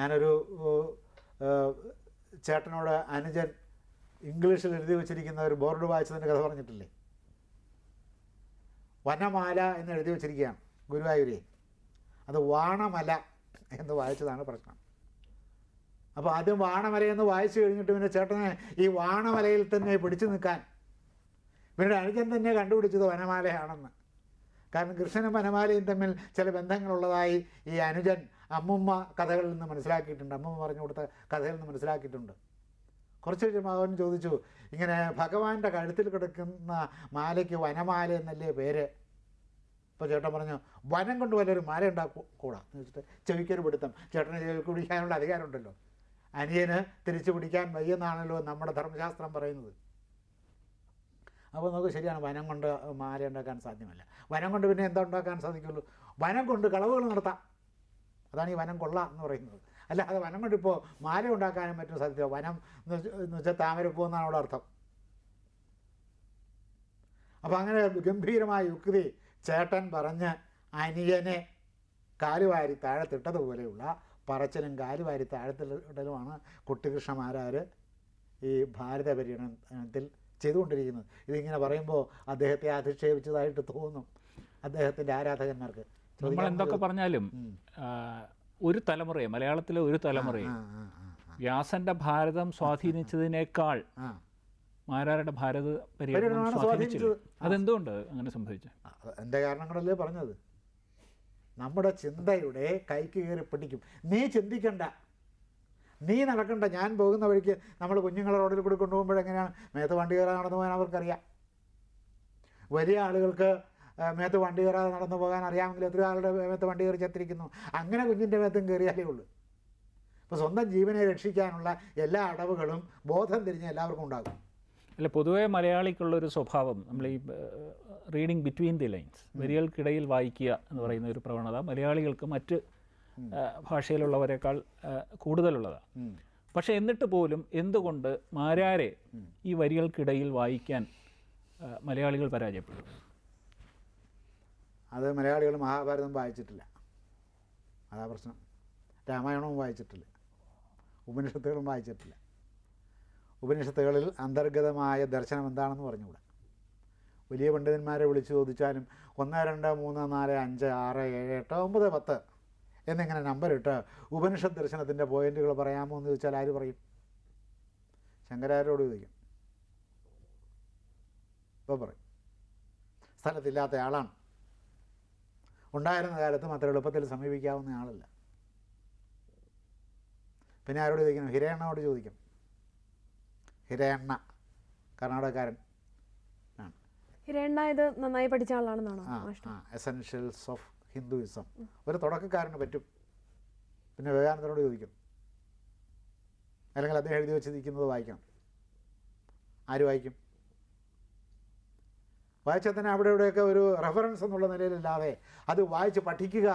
ഞാനൊരു ചേട്ടനോട് അനുജൻ ഇംഗ്ലീഷിൽ എഴുതി വെച്ചിരിക്കുന്ന ഒരു ബോർഡ് വായിച്ചതിന്റെ കഥ പറഞ്ഞിട്ടില്ലേ? വനമാല എന്ന് എഴുതി വെച്ചിരിക്കുകയാണ് ഗുരുവായൂരെ അത് വാണമല എന്ന് വായിച്ചതാണ് പ്രശ്നം. അപ്പോൾ ആദ്യം വാണമല എന്ന് വായിച്ചു കഴിഞ്ഞിട്ട് പിന്നെ ചേട്ടനെ ഈ വാണമലയിൽ തന്നെ പിടിച്ചു നിൽക്കാൻ. പിന്നീട് അനുജൻ തന്നെ കണ്ടുപിടിച്ചത് വനമാലയാണെന്ന്. കാരണം കൃഷ്ണനും വനമാലയും തമ്മിൽ ചില ബന്ധങ്ങളുള്ളതായി ഈ അനുജൻ അമ്മുമ്മ കഥകളിൽ നിന്ന് മനസ്സിലാക്കിയിട്ടുണ്ട്. അമ്മുമ്മ പറഞ്ഞു കൊടുത്ത കഥയിൽ നിന്ന് മനസ്സിലാക്കിയിട്ടുണ്ട്. കുറച്ച് കഴിഞ്ഞപ്പോൾ അവൻ ചോദിച്ചു ഇങ്ങനെ ഭഗവാന്റെ കഴുത്തിൽ കിടക്കുന്ന മാലയ്ക്ക് വനമാല എന്നല്ലേ പേര്? അപ്പോൾ ചേട്ടൻ പറഞ്ഞു വനം കൊണ്ട് വല്ലൊരു മാല ഉണ്ടാക്കൂടാ എന്ന് വെച്ചിട്ട് ചെവിക്കൊരു പിടുത്തം. ചേട്ടന് ചെവിക്ക് പിടിക്കാനുള്ള അധികാരമുണ്ടല്ലോ അനിയന് തിരിച്ചു പിടിക്കാൻ വയ്യെന്നാണല്ലോ നമ്മുടെ ധർമ്മശാസ്ത്രം പറയുന്നത്. അപ്പോൾ നമുക്ക് ശരിയാണ് വനം കൊണ്ട് മാല ഉണ്ടാക്കാൻ സാധ്യമല്ല. വനം കൊണ്ട് പിന്നെ എന്താ ഉണ്ടാക്കാൻ സാധിക്കുള്ളൂ? വനം കൊണ്ട് കളവുകൾ നടത്താം. അതാണ് ഈ വനം കൊള്ള എന്ന് പറയുന്നത്. അല്ലാതെ വനം കൊണ്ടിപ്പോൾ മാല ഉണ്ടാക്കാനും പറ്റും സാധ്യത വനം എന്ന് വെച്ചാൽ താമരപ്പൂ എന്നാണ് അവിടെ അർത്ഥം. അപ്പോൾ അങ്ങനെ ഗംഭീരമായ യുക്തി ചേട്ടൻ പറഞ്ഞ് അനിയനെ കാലുവാരി താഴത്തിട്ടതുപോലെയുള്ള പറച്ചിലും കാലുവാരി താഴത്തിടലുമാണ് കുട്ടികൃഷ്ണമാരാർ ഈ ഭാരത പര്യടനത്തിൽ ചെയ്തുകൊണ്ടിരിക്കുന്നത്. ഇതിങ്ങനെ പറയുമ്പോൾ അദ്ദേഹത്തെ അധിക്ഷേപിച്ചതായിട്ട് തോന്നും. അദ്ദേഹത്തിന്റെ ആരാധകന്മാർക്ക്. നമ്മൾ എന്തൊക്കെ പറഞ്ഞാലും ഒരു തലമുറയെ മലയാളത്തിലെ ഒരു തലമുറയെ വ്യാസന്റെ ഭാരതം സ്വാധീനിച്ചതിനേക്കാൾ മാരാരുടെ ഭാരത പര്യടനം സ്വാധീനിച്ചു അതെന്തുകൊണ്ട് അങ്ങനെ സംഭവിച്ചു? എന്റെ എന്റെ കാരണങ്ങളല്ലേ പറഞ്ഞത്? നമ്മുടെ ചിന്തയുടെ കൈക്ക് കയറി പിടിക്കും. നീ ചിന്തിക്കണ്ട. നീ നടക്കണ്ട. ഞാൻ പോകുന്ന വഴിക്ക് നമ്മൾ കുഞ്ഞുങ്ങളെ റോഡിൽ കൂടി കൊണ്ടുപോകുമ്പോഴെങ്ങനെയാണ്? മേത്ത് വണ്ടി കയറാൻ നടന്നു പോകാൻ അവർക്കറിയാം. വലിയ ആളുകൾക്ക് മേത്ത് വണ്ടി കയറാതെ നടന്നു പോകാൻ അറിയാമെങ്കിൽ എത്ര ആളുടെ മേത്ത് വണ്ടി കയറി ചത്തിരിക്കുന്നു. അങ്ങനെ കുഞ്ഞിന്റെ മേത്തും കയറിയാലേ ഉള്ളൂ. അപ്പോൾ സ്വന്തം ജീവനെ രക്ഷിക്കാനുള്ള എല്ലാ അടവുകളും ബോധം തിരിഞ്ഞ് എല്ലാവർക്കും ഉണ്ടാകും. അല്ല പൊതുവേ മലയാളിക്കുള്ളൊരു സ്വഭാവം നമ്മൾ ഈ റീഡിങ് ബിറ്റ്വീൻ ദി ലൈൻസ് വരികൾക്കിടയിൽ വായിക്കുക എന്ന് പറയുന്ന ഒരു പ്രവണത മലയാളികൾക്ക് മറ്റ് ഭാഷയിലുള്ളവരെക്കാൾ കൂടുതലുള്ളതാണ്. പക്ഷേ എന്നിട്ട് പോലും എന്തുകൊണ്ട് മാരാരെ ഈ വരികൾക്കിടയിൽ വായിക്കാൻ മലയാളികൾ പരാജയപ്പെട്ടു? അത് മലയാളികൾ മഹാഭാരതം വായിച്ചിട്ടില്ല. അതാ പ്രശ്നം. രാമായണവും വായിച്ചിട്ടില്ല. ഉപനിഷത്തുകളും വായിച്ചിട്ടില്ല. ഉപനിഷത്തുകളിൽ അന്തർഗതമായ ദർശനം എന്താണെന്ന് പറഞ്ഞുകൂടാ. വലിയ പണ്ഡിതന്മാരെ വിളിച്ചു ചോദിച്ചാലും ഒന്ന് രണ്ട് മൂന്ന് നാല് അഞ്ച് ആറ് ഏഴ് എട്ട് ഒമ്പത് പത്ത് എന്നിങ്ങനെ നമ്പറിട്ട് ഉപനിഷത്ത് ദർശനത്തിന്റെ പോയിന്റുകൾ പറയാമോ എന്ന് ചോദിച്ചാൽ ആര് പറയും? ശങ്കരാരോട് ചോദിക്കും. ഇപ്പോൾ പറയും. സ്ഥലത്തില്ലാത്ത ആളാണ്. ഉണ്ടായിരുന്ന കാലത്തും അത്ര എളുപ്പത്തിൽ സമീപിക്കാവുന്ന ആളല്ല. പിന്നെ ആരോട് ചോദിക്കണം? ഹിരയണ്ണോട് ചോദിക്കും. ഹിരയണ്ണ കർണാടകക്കാരൻ. ആണ്. ഹിരണ്ണ ഇത് നന്നായി പഠിച്ച ആളാണെന്നാണോ? ആ എസൻഷ്യൽസ് ഓഫ് ഹിന്ദുയിസം ഒരു തുടക്കക്കാരന് പറ്റും. പിന്നെ വിവേകാനന്ദനോട് ചോദിക്കും. അല്ലെങ്കിൽ അദ്ദേഹം എഴുതി വെച്ചിരിക്കുന്നത് വായിക്കണം. ആര് വായിക്കും? വായിച്ചാൽ തന്നെ അവിടെ ഇവിടെയൊക്കെ ഒരു റെഫറൻസ് എന്നുള്ള നിലയിലല്ലാതെ അത് വായിച്ച് പഠിക്കുക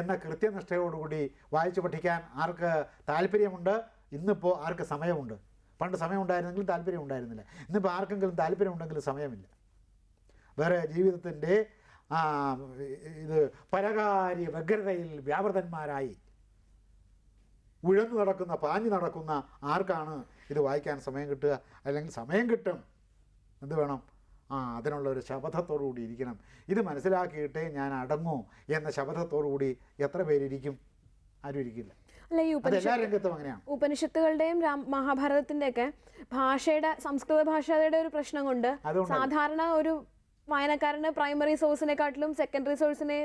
എന്ന കൃത്യനിഷ്ഠയോടുകൂടി വായിച്ച് പഠിക്കാൻ ആർക്ക് താല്പര്യമുണ്ട്? ഇന്നിപ്പോൾ ആർക്ക് സമയമുണ്ട്? പണ്ട് സമയമുണ്ടായിരുന്നെങ്കിലും താല്പര്യം ഉണ്ടായിരുന്നില്ല. ഇന്നിപ്പോൾ ആർക്കെങ്കിലും താല്പര്യമുണ്ടെങ്കിലും സമയമില്ല. വേറെ ജീവിതത്തിന്റെ ഇത് പരകാര്യ വ്യഗ്രതയിൽ വ്യാപൃതന്മാരായി ഉഴന്നു നടക്കുന്ന പാഞ്ഞു നടക്കുന്ന ആർക്കാണ് ഇത് വായിക്കാൻ സമയം കിട്ടുക? അല്ലെങ്കിൽ സമയം കിട്ടും. എന്ത് വേണം? ആ അതിനുള്ള ഒരു ശപഥത്തോടു കൂടി ഇരിക്കണം. ഇത് മനസ്സിലാക്കിയിട്ടേ ഞാൻ അടങ്ങൂ എന്ന ശപഥത്തോടു കൂടി എത്ര പേരിരിക്കും? ആരും ഇരിക്കില്ല. അല്ല ഈ അത് ഉപനിഷ എല്ലാ രംഗത്തും അങ്ങനെയാണ്. ഉപനിഷത്തുകളുടെയും മഹാഭാരതത്തിന്റെ ഒക്കെ ഭാഷയുടെ സംസ്കൃത ഭാഷയുടെ ഒരു പ്രശ്നം കൊണ്ട് സാധാരണ ഒരു വായനക്കാരന് പ്രൈമറി സോഴ്സിനെക്കാട്ടിലും സെക്കൻഡറി സോഴ്സിനെ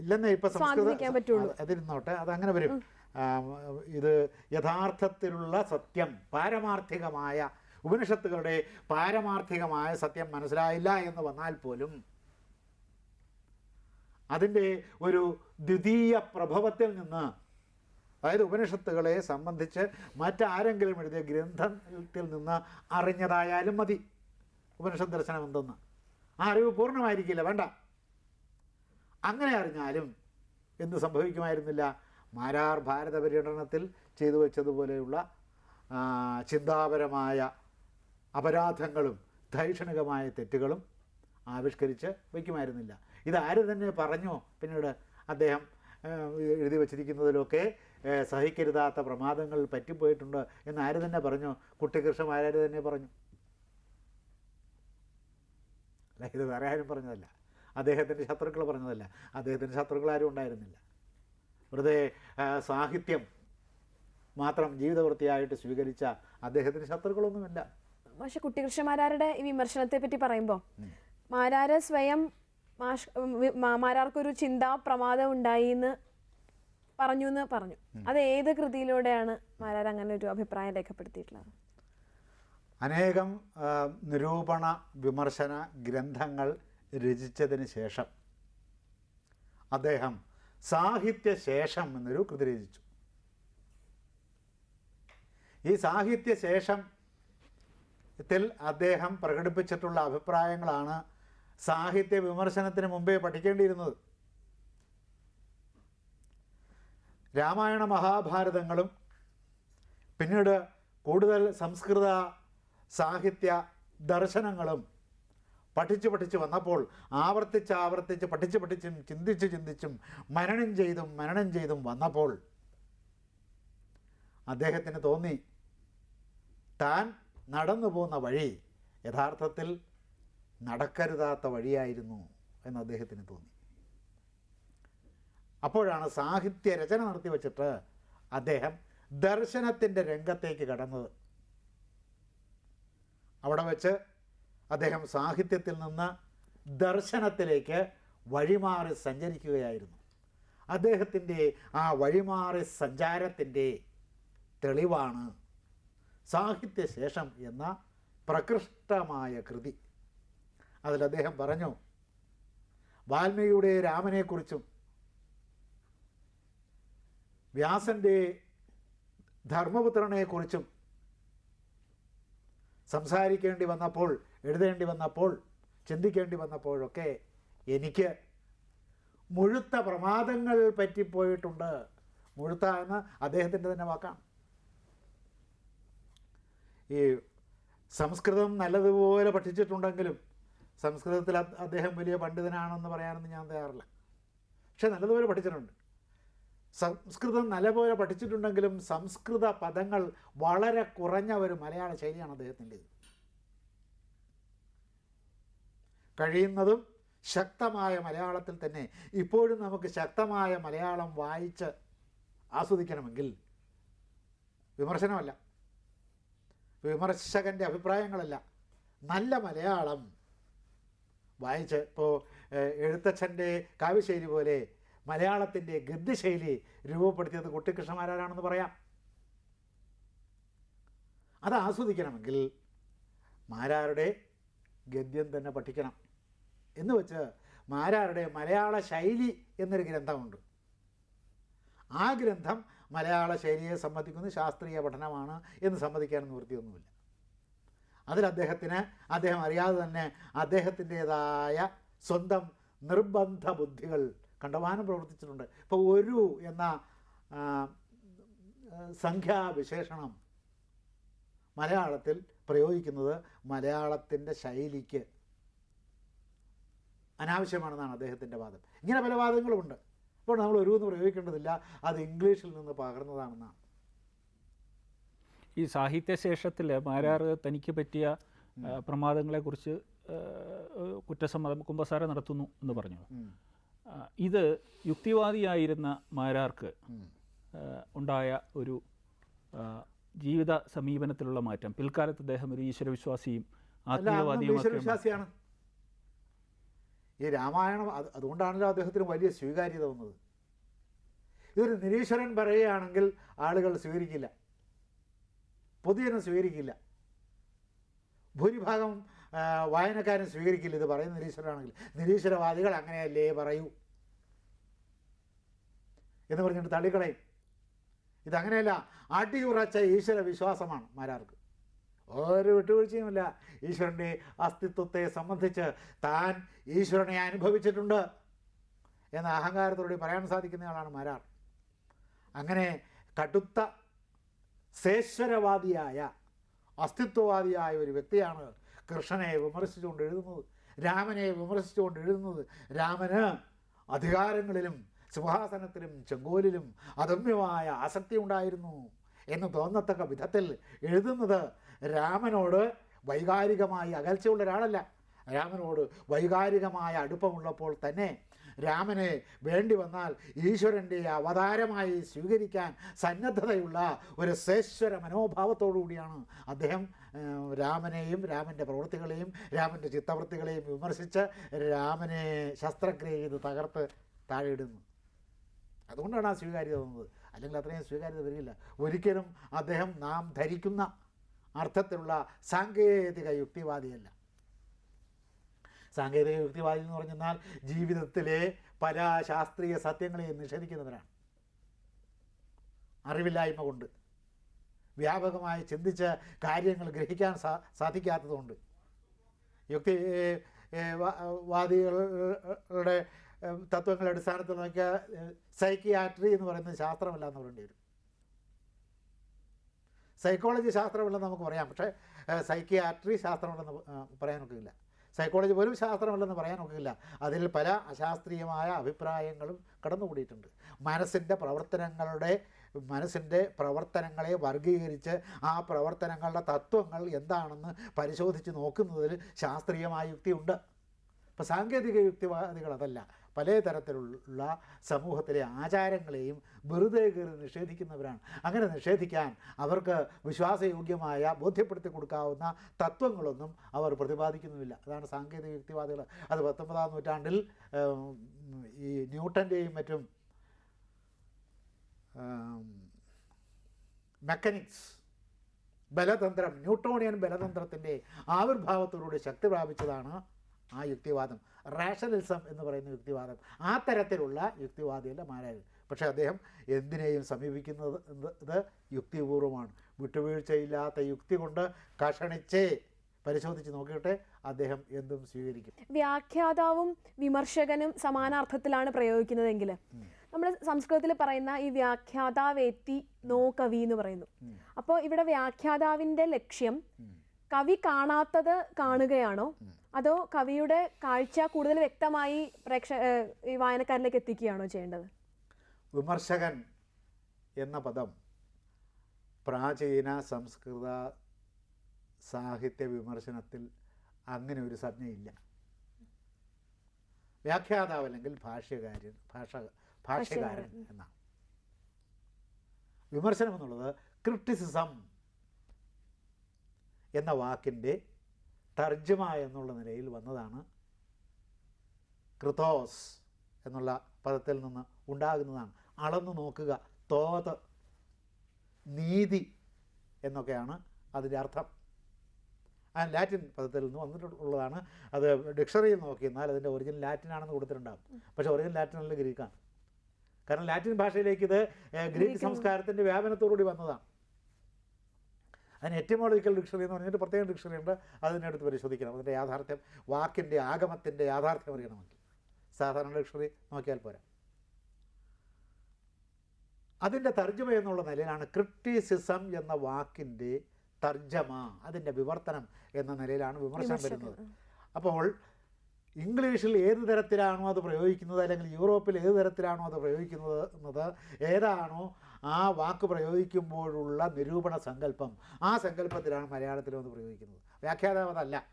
ഇല്ലെന്നേ ഇപ്പൊ സ്വാധീനിക്കാൻ പറ്റുള്ളൂ. അത് അങ്ങനെ അതങ്ങനെ വരും ഇത് യഥാർത്ഥത്തിലുള്ള സത്യം പാരമാർത്ഥികമായ ഉപനിഷത്തുകളുടെ പാരമാർത്ഥികമായ സത്യം മനസ്സിലായില്ല എന്ന് വന്നാൽ പോലും അതിന്റെ ഒരു ദ്വിതീയ പ്രഭവത്തിൽ നിന്ന് അതായത് ഉപനിഷത്തുകളെ സംബന്ധിച്ച് മറ്റാരെങ്കിലും എഴുതിയ ഗ്രന്ഥത്തിൽ നിന്ന് അറിഞ്ഞതായാലും മതി. ഉപനിഷത്ത് ദർശനം എന്തെന്ന്? ആ അറിവ് പൂർണമായിരിക്കില്ല വേണ്ട. അങ്ങനെ അറിഞ്ഞാലും എന്ത് സംഭവിക്കുമായിരുന്നില്ല? മാരാർ ഭാരത പര്യടനത്തിൽ ചെയ്തു വെച്ചതുപോലെയുള്ള ചിന്താപരമായ അപരാധങ്ങളും ധൈഷണികമായ തെറ്റുകളും ആവിഷ്കരിച്ച് വയ്ക്കുമായിരുന്നില്ല. ഇതാര് തന്നെ പറഞ്ഞോ? പിന്നീട് അദ്ദേഹം എഴുതി വച്ചിരിക്കുന്നതിലൊക്കെ സഹിക്കരുതാത്ത പ്രമാദങ്ങൾ പറ്റിപ്പോയിട്ടുണ്ട് എന്ന് ആര് തന്നെ പറഞ്ഞു? കുട്ടികൃഷ്ണമാരാര് തന്നെ പറഞ്ഞു. അല്ല ഇത് വേറെ ആരും പറഞ്ഞതല്ല. അദ്ദേഹത്തിന്റെ ശത്രുക്കൾ പറഞ്ഞതല്ല. അദ്ദേഹത്തിന്റെ ശത്രുക്കൾ ആരും ഉണ്ടായിരുന്നില്ല. വെറുതെ സാഹിത്യം മാത്രം ജീവിതവൃത്തിയായിട്ട് സ്വീകരിച്ച അദ്ദേഹത്തിന് ശത്രുക്കളൊന്നുമില്ല. പക്ഷെ കുട്ടികൃഷ്ണമാരാരുടെ ഈ വിമർശനത്തെ പറ്റി പറയുമ്പോൾ മാരാര് സ്വയം മാഷ് മാരാർക്കൊരു ചിന്താ പ്രമാദം ഉണ്ടായി എന്ന് പറഞ്ഞു. എന്ന് പറഞ്ഞു അത് ഏത് കൃതിയിലൂടെയാണ് മാരാർ അങ്ങനെ ഒരു അഭിപ്രായം രേഖപ്പെടുത്തിയിട്ടുള്ളത്? അനേകം നിരൂപണ വിമർശന ഗ്രന്ഥങ്ങൾ രചിച്ചതിന് ശേഷം അദ്ദേഹം സാഹിത്യശേഷം എന്നൊരു കൃതി രചിച്ചു. ഈ സാഹിത്യശേഷം ത്തിൽ അദ്ദേഹം പ്രകടിപ്പിച്ചിട്ടുള്ള അഭിപ്രായങ്ങളാണ് സാഹിത്യ വിമർശനത്തിന് മുമ്പേ പഠിക്കേണ്ടിയിരുന്നത്. രാമായണ മഹാഭാരതങ്ങളും പിന്നീട് കൂടുതൽ സംസ്കൃത സാഹിത്യ ദർശനങ്ങളും പഠിച്ച് പഠിച്ച് വന്നപ്പോൾ ആവർത്തിച്ച് ആവർത്തിച്ച് പഠിച്ച് പഠിച്ചും ചിന്തിച്ച് ചിന്തിച്ചും മനനം ചെയ്തും മനനം ചെയ്തും വന്നപ്പോൾ അദ്ദേഹത്തിന് തോന്നി താൻ നടന്നു പോകുന്ന വഴി യഥാർത്ഥത്തിൽ നടക്കരുതാത്ത വഴിയായിരുന്നു എന്ന് അദ്ദേഹത്തിന് തോന്നി. അപ്പോഴാണ് സാഹിത്യ രചന നടത്തി വച്ചിട്ട് അദ്ദേഹം ദർശനത്തിന്റെ രംഗത്തേക്ക് കടന്നത്. അവിടെ വെച്ച് അദ്ദേഹം സാഹിത്യത്തിൽ നിന്ന് ദർശനത്തിലേക്ക് വഴിമാറി സഞ്ചരിക്കുകയായിരുന്നു. അദ്ദേഹത്തിന്റെ ആ വഴിമാറി സഞ്ചാരത്തിന്റെ തെളിവാണ് സാഹിത്യശേഷം എന്ന പ്രകൃഷ്ടമായ കൃതി. അതിൽ അദ്ദേഹം പറഞ്ഞു വാൽമീകിയുടെ രാമനെക്കുറിച്ചും വ്യാസന്റെ ധർമ്മപുത്രനെക്കുറിച്ചും സംസാരിക്കേണ്ടി വന്നപ്പോൾ എഴുതേണ്ടി വന്നപ്പോൾ ചിന്തിക്കേണ്ടി വന്നപ്പോഴൊക്കെ എനിക്ക് മുഴുത്ത പ്രമാദങ്ങൾ പറ്റിപ്പോയിട്ടുണ്ട്. മുഴുത്ത എന്ന് അദ്ദേഹത്തിന്റെ തന്നെ വാക്കാണ്. ഈ സംസ്കൃതം നല്ലതുപോലെ പഠിച്ചിട്ടുണ്ടെങ്കിലും സംസ്കൃതത്തിൽ അദ്ദേഹം വലിയ പണ്ഡിതനാണെന്ന് പറയാനൊന്നും ഞാൻ തയ്യാറില്ല. പക്ഷെ നല്ലതുപോലെ പഠിച്ചിട്ടുണ്ട്. സംസ്കൃതം നല്ലപോലെ പഠിച്ചിട്ടുണ്ടെങ്കിലും സംസ്കൃത പദങ്ങൾ വളരെ കുറഞ്ഞ ഒരു മലയാള ശൈലിയാണ് അദ്ദേഹത്തിന്റെത് കഴിയുന്നതും ശക്തമായ മലയാളത്തിൽ തന്നെ ഇപ്പോഴും നമുക്ക് ശക്തമായ മലയാളം വായിച്ച് ആസ്വദിക്കണമെങ്കിൽ വിമർശനമല്ല. വിമർശകന്റെ അഭിപ്രായങ്ങളല്ല. നല്ല മലയാളം. വായിച്ച് ഇപ്പോൾ എഴുത്തച്ഛന്റെ കാവ്യശൈലി പോലെ മലയാളത്തിന്റെ ഗദ്യശൈലി രൂപപ്പെടുത്തിയത് കുട്ടിക്കൃഷ്ണമാരാണെന്ന് പറയാം. അത് ആസ്വദിക്കണമെങ്കിൽ മാരാരുടെ ഗദ്യം തന്നെ പഠിക്കണം. എന്ന് വെച്ച് മാരാരുടെ മലയാള ശൈലി എന്നൊരു ഗ്രന്ഥമുണ്ട്. ആ ഗ്രന്ഥം മലയാള ശൈലിയെ സംബന്ധിക്കുന്ന ശാസ്ത്രീയ പഠനമാണ് എന്ന് സമ്മതിക്കാൻ നിവൃത്തിയൊന്നുമില്ല അതിൽ അദ്ദേഹത്തിന് അദ്ദേഹം അറിയാതെ തന്നെ അദ്ദേഹത്തിന്റേതായ സ്വന്തം നിർബന്ധ ബുദ്ധികൾ കണ്ടമാനം പ്രവർത്തിച്ചിട്ടുണ്ട്. ഇപ്പോൾ ഒരു എന്ന സംഖ്യാവിശേഷണം മലയാളത്തിൽ പ്രയോഗിക്കുന്നത് മലയാളത്തിന്റെ ശൈലിക്ക് അനാവശ്യമാണെന്നാണ് അദ്ദേഹത്തിന്റെ വാദം. ഇങ്ങനെ പല വാദങ്ങളുമുണ്ട്. അപ്പോൾ നമ്മൾ ഒരു എന്ന് പ്രയോഗിക്കേണ്ടതില്ല. അത് ഇംഗ്ലീഷിൽ നിന്ന് പകർന്നതാണെന്നാണ്. ഈ സാഹിത്യശേഷത്തിൽ മാരാർ തനിക്ക് പറ്റിയ പ്രമാദങ്ങളെക്കുറിച്ച് കുറ്റസമ്മതം കുമ്പസാര നടത്തുന്നു എന്ന് പറഞ്ഞു. ഇത് യുക്തിവാദിയായിരുന്ന മാരാർക്ക്. ഉണ്ടായ ഒരു ജീവിത സമീപനത്തിലുള്ള മാറ്റം. പിൽക്കാലത്ത് അദ്ദേഹം ഒരു ഈശ്വരവിശ്വാസിയും ആത്മീയവാദിയും ഈ രാമായണം അത് അതുകൊണ്ടാണല്ലോ അദ്ദേഹത്തിന് വലിയ സ്വീകാര്യത വന്നത്. ഇതൊരു നിരീശ്വരൻ പറയുകയാണെങ്കിൽ ആളുകൾ സ്വീകരിക്കില്ല. പൊതുജനം സ്വീകരിക്കില്ല. ഭൂരിഭാഗം വായനക്കാരും സ്വീകരിക്കില്ല. ഇത് പറയുന്ന നിരീശ്വരനാണെങ്കിൽ. നിരീശ്വരവാദികൾ അങ്ങനെയല്ലേ പറയൂ? എന്ന് പറഞ്ഞിട്ട് തള്ളിക്കളയും. ഇതങ്ങനെയല്ല. അടിയുറച്ച ഈശ്വര വിശ്വാസമാണ് മാരാർക്ക്. ഒരു വിട്ടുവീഴ്ചയുമില്ല. ഈശ്വരന്റെ അസ്തിത്വത്തെ സംബന്ധിച്ച് താൻ ഈശ്വരനെ അനുഭവിച്ചിട്ടുണ്ട്. എന്ന അഹങ്കാരത്തോടെ പറയാൻ സാധിക്കുന്നയാളാണ് മാരാർ. അങ്ങനെ കടുത്ത സേശ്വരവാദിയായ അസ്തിത്വവാദിയായ ഒരു വ്യക്തിയാണ് കൃഷ്ണനെ വിമർശിച്ചുകൊണ്ട് എഴുതുന്നത് രാമനെ വിമർശിച്ചുകൊണ്ട് എഴുതുന്നത്. രാമന് അധികാരങ്ങളിലും സിംഹാസനത്തിലും ചെങ്കോലിലും അദമ്യമായ ആസക്തി ഉണ്ടായിരുന്നു എന്ന് തോന്നത്തക്ക വിധത്തിൽ എഴുതുന്നത് രാമനോട് വൈകാരികമായി അകൽച്ചയുള്ള ഒരാളല്ല. രാമനോട് വൈകാരികമായ അടുപ്പമുള്ളപ്പോൾ തന്നെ രാമനെ വേണ്ടി വന്നാൽ ഈശ്വരന്റെ അവതാരമായി സ്വീകരിക്കാൻ സന്നദ്ധതയുള്ള ഒരു സേശ്വര മനോഭാവത്തോടു കൂടിയാണ് അദ്ദേഹം രാമനെയും രാമന്റെ പ്രവൃത്തികളെയും രാമന്റെ ചിത്തവൃത്തികളെയും വിമർശിച്ച് രാമനെ ശസ്ത്രക്രിയ ചെയ്ത് തകർത്ത് താഴെയിടുന്നു. അതുകൊണ്ടാണ് ആ സ്വീകാര്യത വന്നത് അല്ലെങ്കിൽ അത്രയും സ്വീകാര്യത വരില്ല ഒരിക്കലും അദ്ദേഹം നാം ധരിക്കുന്ന അർത്ഥത്തിലുള്ള സാങ്കേതിക യുക്തിവാദിയല്ല. സാങ്കേതിക യുക്തിവാദി എന്ന് പറഞ്ഞാൽ ജീവിതത്തിലെ പല സത്യങ്ങളെ നിഷേധിക്കുന്നവരാണ്. അറിവില്ലായ്മ കൊണ്ട് വ്യാപകമായി ചിന്തിച്ച് കാര്യങ്ങൾ ഗ്രഹിക്കാൻ സാ സാധിക്കാത്തതുകൊണ്ട്. യുക്തി വാദികളുടെ തത്വങ്ങളുടെ അടിസ്ഥാനത്തിൽ നോക്കിയാൽ സൈക്കിയാട്രി എന്ന് പറയുന്നത് ശാസ്ത്രമല്ല എന്ന് പറയേണ്ടി വരും. സൈക്കോളജി ശാസ്ത്രമല്ലെന്ന് നമുക്ക് പറയാം. പക്ഷേ സൈക്കിയാട്രി ശാസ്ത്രമല്ലെന്ന് പറയാനൊക്കില്ല. സൈക്കോളജി പോലും ശാസ്ത്രമല്ലെന്ന് പറയാൻ ഒക്കില്ല. അതിൽ പല അശാസ്ത്രീയമായ അഭിപ്രായങ്ങളും കടന്നുകൂടിയിട്ടുണ്ട്. മനസ്സിന്റെ പ്രവർത്തനങ്ങളുടെ മനസ്സിന്റെ പ്രവർത്തനങ്ങളെ വർഗീകരിച്ച് ആ പ്രവർത്തനങ്ങളുടെ തത്വങ്ങൾ എന്താണെന്ന് പരിശോധിച്ച് നോക്കുന്നതിൽ ശാസ്ത്രീയമായ യുക്തിയുണ്ട്. ഇപ്പോൾ സാങ്കേതിക യുക്തിവാദികൾ അതല്ല. പല തരത്തിലുള്ള സമൂഹത്തിലെ ആചാരങ്ങളെയും വെറുതെ കയറി നിഷേധിക്കുന്നവരാണ്. അങ്ങനെ നിഷേധിക്കാൻ അവർക്ക് വിശ്വാസയോഗ്യമായ ബോധ്യപ്പെടുത്തി കൊടുക്കാവുന്ന തത്വങ്ങളൊന്നും അവർ പ്രതിപാദിക്കുന്നുമില്ല. അതാണ് സാങ്കേതിക യുക്തിവാദികൾ. അത് പത്തൊമ്പതാം നൂറ്റാണ്ടിൽ ഈ ന്യൂട്ടന്റെയും മറ്റും മെക്കാനിക്സ് ബലതന്ത്രം ന്യൂട്ടോണിയൻ ബലതന്ത്രത്തിന്റെ ആവിർഭാവത്തോടുകൂടി ശക്തി പ്രാപിച്ചതാണ് ആ യുക്തിവാദം. റാഷണലിസം എന്ന് പറയുന്ന യുക്തിവാദം. ആ തരത്തിലുള്ള യുക്തിവാദിയല്ല മാരാര് പക്ഷേ അദ്ദേഹം എന്തിനേയും സമീപിക്കുന്നത് ഇത് യുക്തിപൂർവമാണ്. വിട്ടുവീഴ്ചയില്ലാത്ത യുക്തി കൊണ്ട് കഷണിച്ചേ പരിശോധിച്ച് നോക്കിയിട്ട് അദ്ദേഹം എന്തും സ്വീകരിക്കും. വ്യാഖ്യാതാവും വിമർശകനും സമാനാർത്ഥത്തിലാണ് പ്രയോഗിക്കുന്നതെങ്കിൽ നമ്മൾ സംസ്കൃതത്തിൽ പറയുന്ന ഈ വ്യാഖ്യാതാവേത്തി നോ കവി എന്ന് പറയുന്നു. അപ്പോൾ ഇവിടെ വ്യാഖ്യാതാവിന്റെ ലക്ഷ്യം കവി കാണാത്തത് കാണുകയാണോ? അതോ കവിയുടെ കാഴ്ച കൂടുതൽ വ്യക്തമായി പ്രേക്ഷ ഈ വായനക്കാരിലേക്ക് എത്തിക്കുകയാണോ ചെയ്യേണ്ടത്? വിമർശകൻ എന്ന പദം പ്രാചീന സംസ്കൃത സാഹിത്യ വിമർശനത്തിൽ അങ്ങനെ ഒരു സംജ്ഞയില്ല. വ്യാഖ്യാതാവ് അല്ലെങ്കിൽ ഭാഷ്യകാരൻ ഭാഷ ഭാഷ്യകാരൻ എന്നാണ്. വിമർശനം എന്നുള്ളത് ക്രിട്ടിസിസം എന്ന വാക്കിന്റെ തർജമ എന്നുള്ള നിലയിൽ വന്നതാണ് ക്രിതോസ് എന്നുള്ള പദത്തിൽ നിന്ന് ഉണ്ടാകുന്നതാണ്. അളന്നു നോക്കുക തോത് നീതി എന്നൊക്കെയാണ് അതിന്റെ അർത്ഥം. ആ ലാറ്റിൻ പദത്തിൽ നിന്ന് വന്നിട്ടുള്ളതാണ്. അത് ഡിക്ഷണറിയിൽ നോക്കിയെന്നാൽ അതിന്റെ ഒറിജിനൽ ലാറ്റിൻ ആണെന്ന് കൊടുത്തിട്ടുണ്ടാകും. പക്ഷേ ഒറിജിനൽ ലാറ്റിൻ അല്ല ഗ്രീക്കാണ്. കാരണം ലാറ്റിൻ ഭാഷയിലേക്ക് ഇത് ഗ്രീക്ക് സംസ്കാരത്തിന്റെ വ്യാപനത്തോടുകൂടി വന്നതാണ്. അതിന് എറ്റിമോളജിക്കൽ ഡിക്ഷണറി എന്ന് പറഞ്ഞിട്ട് പ്രത്യേകം ഡിക്ഷണറി ഉണ്ട്. അതിനെടുത്ത് പരിശോധിക്കണം. അതിന്റെ യാഥാർത്ഥ്യം വാക്കിന്റെ ആഗമത്തിന്റെ യാഥാർത്ഥ്യം അറിയണമെങ്കിൽ. സാധാരണ ഡിക്ഷണറി നോക്കിയാൽ പോരാ. അതിന്റെ തർജമ എന്നുള്ള നിലയിലാണ് ക്രിട്ടിസിസം എന്ന വാക്കിന്റെ തർജമ അതിന്റെ വിവർത്തനം എന്ന നിലയിലാണ് വിമർശനം വരുന്നത്. അപ്പോൾ ഇംഗ്ലീഷിൽ ഏത് തരത്തിലാണോ അത് പ്രയോഗിക്കുന്നത് അല്ലെങ്കിൽ യൂറോപ്പിൽ ഏത് തരത്തിലാണോ അത് പ്രയോഗിക്കുന്നത് എന്നത് ഏതാണോ ആ വാക്ക് പ്രയോഗിക്കുമ്പോഴുള്ള നിരൂപണ സങ്കല്പം ആ സങ്കല്പത്തിലാണ് മലയാളത്തിൽ വന്ന് പ്രയോഗിക്കുന്നത്. വ്യാഖ്യാതാവതല്ല.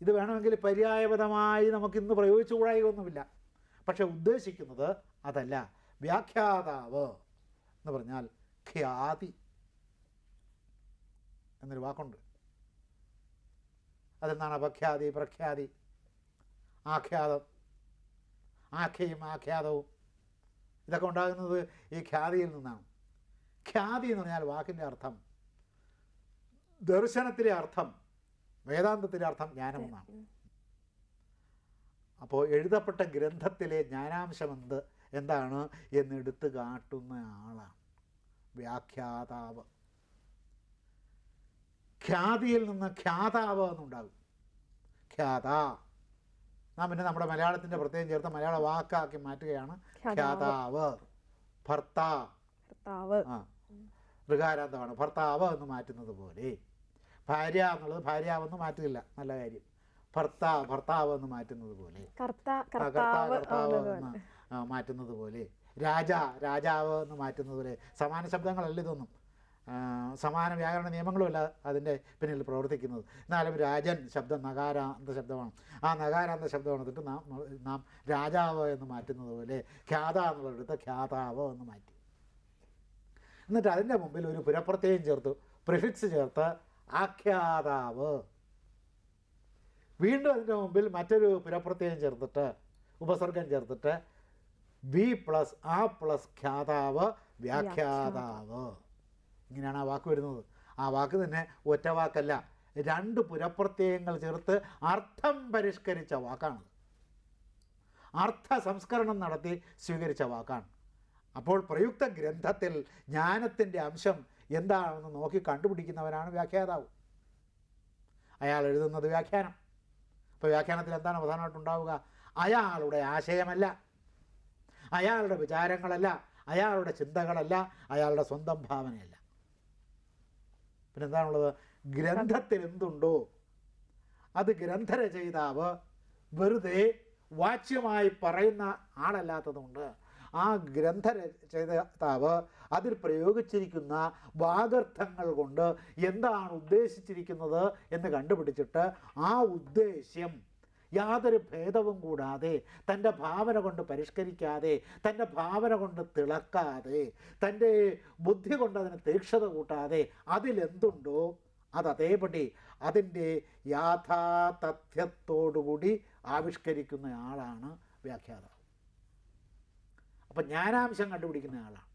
ഇത് വേണമെങ്കിൽ പര്യായപദമായി നമുക്കിന്ന് പ്രയോഗിച്ചുകൂടായൊന്നുമില്ല പക്ഷെ ഉദ്ദേശിക്കുന്നത് അതല്ല. വ്യാഖ്യാതാവ് എന്ന് പറഞ്ഞാൽ ഖ്യാതി എന്നൊരു വാക്കുണ്ട്. അതെന്താണ്? അപഖ്യാതി പ്രഖ്യാതി ആഖ്യാതം. ആഖ്യയും ആഖ്യാതവും. ഇതൊക്കെ ഉണ്ടാകുന്നത് ഈ ഖ്യാതിയിൽ നിന്നാണ്. ഖ്യാതി എന്ന് പറഞ്ഞാൽ വാക്കിന്റെ അർത്ഥം ദർശനത്തിലെ അർത്ഥം വേദാന്തത്തിലെ അർത്ഥം ജ്ഞാനമെന്നാണ്. അപ്പോൾ എഴുതപ്പെട്ട ഗ്രന്ഥത്തിലെ ജ്ഞാനാംശം എന്ത് എന്താണ് എന്ന് എടുത്തു കാട്ടുന്ന ആളാണ്. വ്യാഖ്യാതാവ്. ഖ്യാതിയിൽ നിന്ന് ഖ്യാതാവ് എന്നുണ്ടാകും. ഖ്യാത. നാം പിന്നെ നമ്മുടെ മലയാളത്തിന്റെ പ്രത്യേകം ചേർത്ത് മലയാള വാക്കാക്കി മാറ്റുകയാണ്. ഖ്യാതാവ്. ഭർത്ത ആ. ഋകാരാന്തമാണ്. ഭർത്താവ് എന്ന് മാറ്റുന്നത് പോലെ. ഭാര്യ എന്നുള്ളത് ഭാര്യാവെന്ന് മാറ്റില്ല നല്ല കാര്യം. ഭർത്താവ് ഭർത്താവ് എന്ന് മാറ്റുന്നത് പോലെ. കർത്താവ് എന്ന് മാറ്റുന്നത് പോലെ. രാജ രാജാവ് എന്ന് മാറ്റുന്നത് പോലെ. സമാന ശബ്ദങ്ങളല്ല ഇതൊന്നും. സമാന വ്യാകരണ നിയമങ്ങളുമല്ല അതിന്റെ പിന്നിൽ പ്രവർത്തിക്കുന്നത്. എന്നാലും രാജൻ ശബ്ദം നകാരാന്ത ശബ്ദമാണ്. ആ നകാരാന്ത ശബ്ദമാണ് എടുത്തിട്ട് നാം നാം രാജാവ് എന്ന് മാറ്റുന്നത് പോലെ ഖ്യാത എന്നുള്ളടുത്ത് ഖ്യാതാവ് എന്ന് മാറ്റി. എന്നിട്ട് അതിന്റെ മുമ്പിൽ ഒരു പുരപ്രത്യയം ചേർത്തു പ്രിഫിക്സ് ചേർത്ത് ആഖ്യാതാവ്. വീണ്ടും അതിന്റെ മുമ്പിൽ മറ്റൊരു പുരപ്രത്യയം ചേർത്തിട്ട് ഉപസർഗം ചേർത്തിട്ട് ബി പ്ലസ് ആ പ്ലസ് ഖ്യാതാവ് വ്യാഖ്യാതാവ്. ഇങ്ങനെയാണ് ആ വാക്ക് വരുന്നത്. ആ വാക്ക് തന്നെ ഒറ്റ വാക്കല്ല രണ്ട് പുരപ്രത്യയങ്ങൾ ചേർത്ത് അർത്ഥം പരിഷ്കരിച്ച വാക്കാണ്. അർത്ഥ സംസ്കരണം നടത്തി സ്വീകരിച്ച വാക്കാണ്. അപ്പോൾ പ്രയുക്ത ഗ്രന്ഥത്തിൽ ജ്ഞാനത്തിന്റെ അംശം എന്താണെന്ന് നോക്കി കണ്ടുപിടിക്കുന്നവനാണ് വ്യാഖ്യാതാവ്. അയാൾ എഴുതുന്നത് വ്യാഖ്യാനം. അപ്പോൾ വ്യാഖ്യാനത്തിൽ എന്താണ് പ്രധാനമായിട്ടുണ്ടാവുക? അയാളുടെ ആശയമല്ല. അയാളുടെ വിചാരങ്ങളല്ല. അയാളുടെ ചിന്തകളല്ല. അയാളുടെ സ്വന്തം ഭാവനയല്ല. പിന്നെന്താണുള്ളത്? ഗ്രന്ഥത്തിൽ എന്തുണ്ടോ അത് ഗ്രന്ഥരചയിതാവ് വെറുതെ വാച്യമായി പറയുന്ന ആളല്ലാത്തതുകൊണ്ട് ആ ഗ്രന്ഥരചയിതാവ് അതിൽ പ്രയോഗിച്ചിരിക്കുന്ന വാഗർത്ഥങ്ങൾ കൊണ്ട് എന്താണ് ഉദ്ദേശിച്ചിരിക്കുന്നത് എന്ന് കണ്ടുപിടിച്ചിട്ട് ആ ഉദ്ദേശ്യം യാതൊരു ഭേദവും കൂടാതെ തന്റെ ഭാവന കൊണ്ട് പരിഷ്കരിക്കാതെ തന്റെ ഭാവന കൊണ്ട് തിളക്കാതെ തന്റെ ബുദ്ധി കൊണ്ട് അതിന് തീക്ഷത കൂട്ടാതെ അതിലെന്തുണ്ടോ അത് അതേപടി അതിന്റെ യാഥാതഥ്യത്തോടുകൂടി ആവിഷ്കരിക്കുന്ന ആളാണ് വ്യാഖ്യാതാവ്. അപ്പം ജ്ഞാനാംശം കണ്ടുപിടിക്കുന്ന ആളാണ്.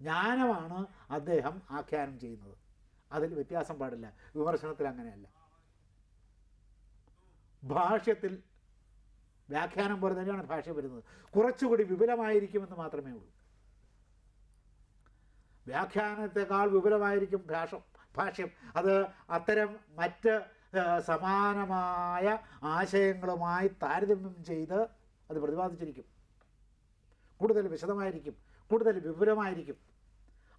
ജ്ഞാനമാണ് അദ്ദേഹം ആഖ്യാനം ചെയ്യുന്നത്. അതിൽ വ്യത്യാസം പാടില്ല. വിമർശനത്തിൽ അങ്ങനെയല്ല. ഭാഷ്യത്തിൽ വ്യാഖ്യാനം പോലെ തന്നെയാണ് ഭാഷ വരുന്നത്. കുറച്ചുകൂടി വിപുലമായിരിക്കുമെന്ന് മാത്രമേ ഉള്ളൂ. വ്യാഖ്യാനത്തെക്കാൾ വിപുലമായിരിക്കും ഭാഷ ഭാഷ്യം. അത് അത്തരം മറ്റ് സമാനമായ ആശയങ്ങളുമായി താരതമ്യം ചെയ്ത് അത് പ്രതിപാദിച്ചിരിക്കും. കൂടുതൽ വിശദമായിരിക്കും കൂടുതൽ വിപുലമായിരിക്കും.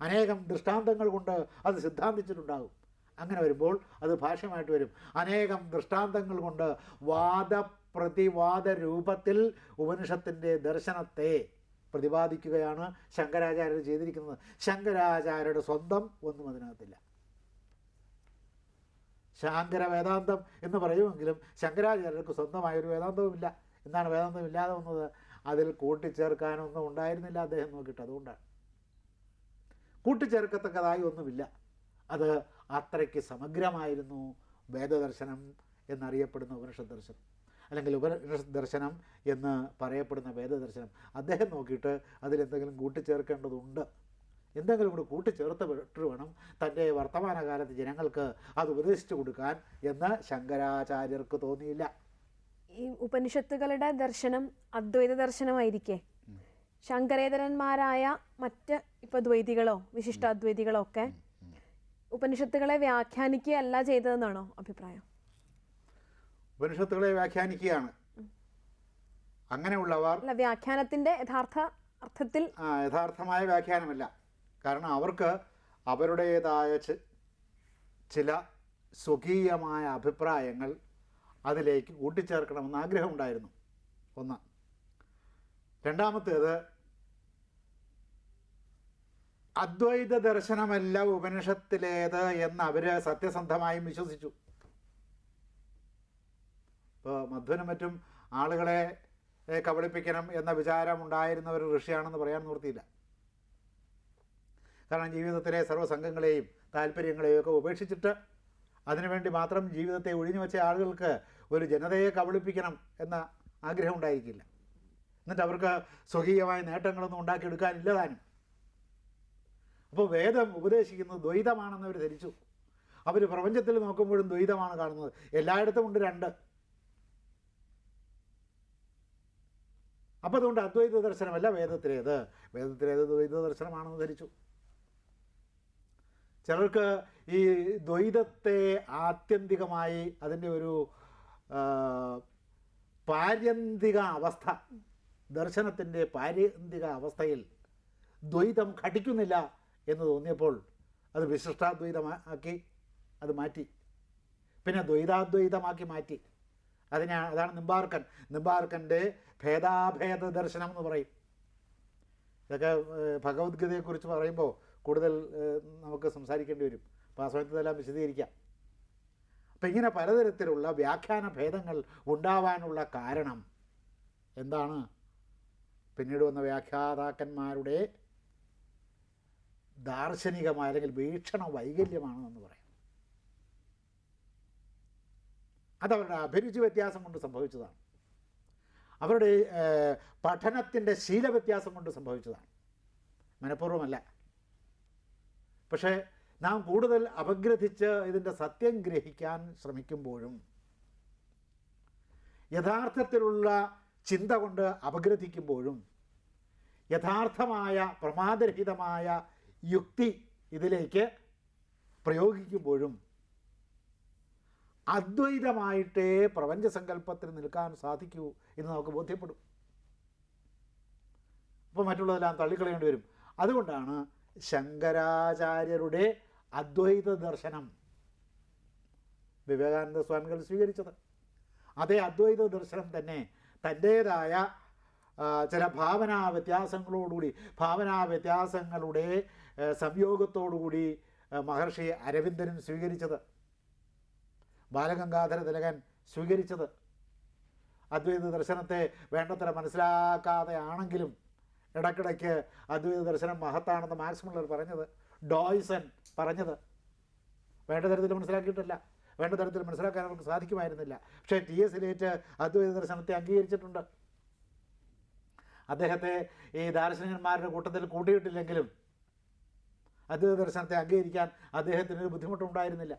അനേകം ദൃഷ്ടാന്തങ്ങൾ കൊണ്ട് അത് സിദ്ധാന്തിച്ചിട്ടുണ്ടാകും. അങ്ങനെ വരുമ്പോൾ അത് ഭാഷ്യമായിട്ട് വരും. അനേകം ദൃഷ്ടാന്തങ്ങൾ കൊണ്ട് വാദപ്രതിവാദ രൂപത്തിൽ ഉപനിഷത്തിന്റെ ദർശനത്തെ പ്രതിപാദിക്കുകയാണ് ശങ്കരാചാര്യർ ചെയ്തിരിക്കുന്നത്. ശങ്കരാചാര്യരുടെ സ്വന്തം ഒന്നും അതിനകത്തില്ല. ശാങ്കര വേദാന്തം എന്ന് പറയുമെങ്കിലും ശങ്കരാചാര്യർക്ക് സ്വന്തമായൊരു വേദാന്തവുമില്ല. എന്നാണ് വേദാന്തം ഇല്ലാതെ വന്നത്? അതിൽ കൂട്ടിച്ചേർക്കാനൊന്നും ഉണ്ടായിരുന്നില്ല അദ്ദേഹം നോക്കിയിട്ട് അതുകൊണ്ടാണ്. കൂട്ടിച്ചേർക്കത്തക്കതായി ഒന്നുമില്ല. അത് അത്രയ്ക്ക് സമഗ്രമായിരുന്നു വേദദർശനം എന്നറിയപ്പെടുന്ന ഉപനിഷത് ദർശനം. അല്ലെങ്കിൽ ഉപനിഷത് ദർശനം എന്ന് പറയപ്പെടുന്ന വേദദർശനം. അദ്ദേഹം നോക്കിയിട്ട് അതിലെന്തെങ്കിലും കൂട്ടിച്ചേർക്കേണ്ടതുണ്ട്. എന്തെങ്കിലും കൂടി കൂട്ടിച്ചേർത്ത് വിട്ട് വേണം തന്റെ വർത്തമാനകാലത്ത് ജനങ്ങൾക്ക് അത് ഉപദേശിച്ചു കൊടുക്കാൻ എന്ന് ശങ്കരാചാര്യർക്ക് തോന്നിയില്ല. ഈ ഉപനിഷത്തുകളുടെ ദർശനം അദ്വൈത ദർശനമായിരിക്കെ. ശങ്കരേതരന്മാരായ മറ്റ് ഇപ്പൊ ദ്വൈതികളോ വിശിഷ്ടാദ്വൈതികളോ ഒക്കെ ഉപനിഷത്തുകളെ വ്യാഖ്യാനിക്കുകയല്ല ചെയ്തതെന്നാണോ അഭിപ്രായം? ഉപനിഷത്തുകളെ വ്യാഖ്യാനിക്കുകയാണ്. അങ്ങനെയുള്ളവർ അല്ല വ്യാഖ്യാനത്തിന്റെ യഥാർത്ഥ അർത്ഥത്തിൽ യഥാർത്ഥമായ വ്യാഖ്യാനമല്ല. കാരണം അവർക്ക് അവരുടേതായ ചില സ്വകീയമായ അഭിപ്രായങ്ങൾ അതിലേക്ക് കൂട്ടിച്ചേർക്കണമെന്ന് ആഗ്രഹമുണ്ടായിരുന്നു. ഒന്ന്. രണ്ടാമത്തേത് അദ്വൈത ദർശനമല്ല ഉപനിഷത്തിലേത് എന്ന് അവർ സത്യസന്ധമായും വിശ്വസിച്ചു. ഇപ്പോൾ മധ്വനും മറ്റും ആളുകളെ കബളിപ്പിക്കണം എന്ന വിചാരം ഉണ്ടായിരുന്ന ഒരു ഋഷിയാണെന്ന് പറയാൻ നിവൃത്തിയില്ല. കാരണം ജീവിതത്തിലെ സർവസംഘങ്ങളെയും താല്പര്യങ്ങളെയും ഒക്കെ ഉപേക്ഷിച്ചിട്ട് അതിനുവേണ്ടി മാത്രം ജീവിതത്തെ ഒഴിഞ്ഞു വെച്ച ആളുകൾക്ക് ഒരു ജനതയെ കബളിപ്പിക്കണം എന്ന ആഗ്രഹം ഉണ്ടായിരിക്കില്ല. എന്നിട്ട് അവർക്ക് സ്വകീയമായ നേട്ടങ്ങളൊന്നും ഉണ്ടാക്കിയെടുക്കാനില്ല താനും. അപ്പോൾ വേദം ഉപദേശിക്കുന്നത് ദ്വൈതമാണെന്ന് അവർ ധരിച്ചു. അവർ പ്രപഞ്ചത്തിൽ നോക്കുമ്പോഴും ദ്വൈതമാണ് കാണുന്നത്. എല്ലായിടത്തും ഉണ്ട് രണ്ട്. അപ്പോൾ അതുകൊണ്ട് അദ്വൈത ദർശനമല്ല വേദത്തിലേത്. വേദത്തിലേത് ദ്വൈത ദർശനമാണെന്ന് ധരിച്ചു. ചിലർക്ക് ഈ ദ്വൈതത്തെ ആത്യന്തികമായി അതിന്റെ ഒരു പാര്യന്തിക അവസ്ഥ ദർശനത്തിന്റെ പാര്യന്തിക അവസ്ഥയിൽ ദ്വൈതം ഘടിക്കുന്നില്ല. എന്ന് തോന്നിയപ്പോൾ അത് വിശിഷ്ടാദ്വൈതമാക്കി അത് മാറ്റി. പിന്നെ ദ്വൈതാദ്വൈതമാക്കി മാറ്റി. അതിനാ അതാണ് നിമ്പാർക്കൻ നിമ്പാർക്കന്റെ ഭേദാഭേദ ദർശനം എന്ന് പറയും. ഇതൊക്കെ ഭഗവത്ഗീതയെക്കുറിച്ച് പറയുമ്പോൾ കൂടുതൽ നമുക്ക് സംസാരിക്കേണ്ടി വരും. അപ്പോൾ ആ സമയത്ത് വിശദീകരിക്കാം. അപ്പം ഇങ്ങനെ പലതരത്തിലുള്ള വ്യാഖ്യാന ഭേദങ്ങൾ ഉണ്ടാവാനുള്ള കാരണം എന്താണ്? പിന്നീട് വന്ന വ്യാഖ്യാതാക്കന്മാരുടെ ദാർശനികമായ അല്ലെങ്കിൽ വീക്ഷണ വൈകല്യമാണ് എന്ന് പറയാം. അതവരുടെ അഭിരുചി വ്യത്യാസം കൊണ്ട് സംഭവിച്ചതാണ്. അവരുടെ പഠനത്തിന്റെ ശീല ശീലവ്യത്യാസം കൊണ്ട് സംഭവിച്ചതാണ്. മനഃപൂർവമല്ല. പക്ഷേ നാം കൂടുതൽ അപഗ്രഥിച്ച് ഇതിന്റെ സത്യം ഗ്രഹിക്കാൻ ശ്രമിക്കുമ്പോഴും യഥാർത്ഥത്തിലുള്ള ചിന്ത കൊണ്ട് അപഗ്രഥിക്കുമ്പോഴും യഥാർത്ഥമായ പ്രമാദരഹിതമായ യുക്തി ഇതിലേക്ക് പ്രയോഗിക്കുമ്പോഴും അദ്വൈതമായിട്ടേ പ്രപഞ്ചസങ്കല്പത്തിന് നിൽക്കാൻ സാധിക്കൂ എന്ന് നമുക്ക് ബോധ്യപ്പെടും. അപ്പോൾ മറ്റുള്ളതെല്ലാം തള്ളിക്കളയേണ്ടി വരും. അതുകൊണ്ടാണ് ശങ്കരാചാര്യരുടെ അദ്വൈത ദർശനം വിവേകാനന്ദ സ്വാമികൾ സ്വീകരിച്ചത്. അതേ അദ്വൈത ദർശനം തന്നെ തന്റേതായ ചില ഭാവനാ വ്യത്യാസങ്ങളോടുകൂടി ഭാവനാ വ്യത്യാസങ്ങളുടെ സംയോഗത്തോടുകൂടി മഹർഷി അരവിന്ദനും സ്വീകരിച്ചത്. ബാലഗംഗാധര തിലകൻ സ്വീകരിച്ചത്. അദ്വൈത ദർശനത്തെ വേണ്ടത്ര മനസ്സിലാക്കാതെ ആണെങ്കിലും ഇടയ്ക്കിടയ്ക്ക് അദ്വൈത ദർശനം മഹത്താണെന്ന് മാക്സ് മുള്ളർ പറഞ്ഞത് ഡോയ്സൺ പറഞ്ഞത്. വേണ്ട തരത്തിൽ മനസ്സിലാക്കിയിട്ടില്ല. വേണ്ട തരത്തിൽ മനസ്സിലാക്കാൻ അവർക്ക് സാധിക്കുമായിരുന്നില്ല. പക്ഷേ ടി എസ് ലേറ്റ് അദ്വൈത ദർശനത്തെ അംഗീകരിച്ചിട്ടുണ്ട്. അദ്ദേഹത്തെ ഈ ദാർശനികന്മാരുടെ കൂട്ടത്തിൽ കൂട്ടിയിട്ടില്ലെങ്കിലും അദ്വൈത ദർശനത്തെ അംഗീകരിക്കാൻ അദ്ദേഹത്തിന് ഒരു ബുദ്ധിമുട്ടുണ്ടായിരുന്നില്ല.